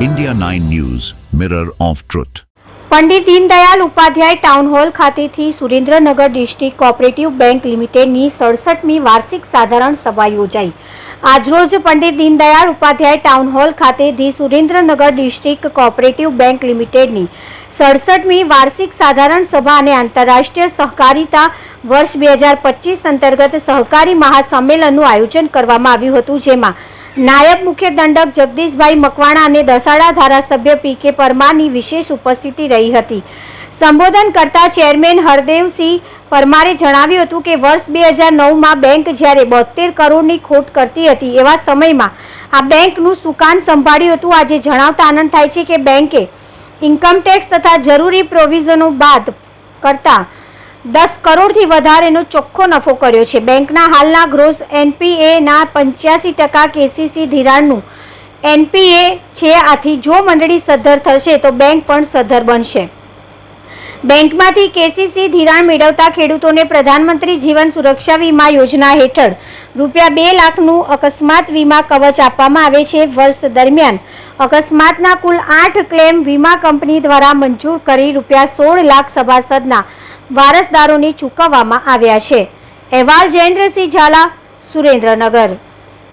India 9 News, Mirror of Truth. Pandit Deendayal Upadhyay town hall ખાતેથી Surendranagar district cooperative bank લિમિટેડની સડસઠમી વાર્ષિક સાધારણ સભા યોજાઈ આજરોજ પંડિત દીનદયાળ ઉપાધ્યાય ટાઉન હોલ ખાતે the Surendranagar district cooperative bank લિમિટેડની સડસઠમી વાર્ષિક સાધારણ સભા અને આંતરરાષ્ટ્રીય સહકારિતા વર્ષ બે હજાર પચીસ અંતર્ગત સહકારી મહાસંમેલનનું આયોજન કરવામાં આવ્યું હતું, જેમાં નાયબ મુખ્ય દંડક જગદીશભાઈ મકવાણા અને દસાડા ધારાસભ્ય પી કે પરમારની વિશેષ ઉપસ્થિતિ રહી હતી. સંબોધન કરતા ચેરમેન હરદેવસિંહ પરમારે જણાવ્યું હતું કે, વર્ષ બે હજાર નવમાં બેંક જ્યારે બોતેર કરોડની ખોટ કરતી હતી, એવા સમયમાં આ બેંકનું સુકાન સંભાળ્યું હતું. આજે જણાવતા આનંદ થાય છે કે, બેંકે ઇન્કમટેક્સ તથા જરૂરી પ્રોવિઝનો બાદ કરતા દસ કરોડથી વધારેનો ચોખ્ખો નફો કર્યો છે. બેંકના હાલના ગ્રોસ એનપીએના પંચ્યાસી ટકા કેસીસી ધિરાણનું એનપીએ છે. આથી જો મંડળી સદ્ધર થશે તો બેંક પણ સદ્ધર બનશે. બેંકમાંથી કેસીસી ધિરાણ મેળવતા ખેડૂતોને પ્રધાનમંત્રી જીવન સુરક્ષા વીમા યોજના હેઠળ રૂપિયા બે લાખનું અકસ્માત વીમા કવચ આપવામાં આવે છે વર્ષ દરમિયાન. અકસ્માતના કુલ આઠ ક્લેમ વીમા કંપની દ્વારા મંજૂર કરી રૂપિયા સોળ લાખ સભાસદના વારસદારોને ચૂકવવામાં આવ્યા છે. અહેવાલ જયેન્દ્રસિંહ ઝાલા, સુરેન્દ્રનગર.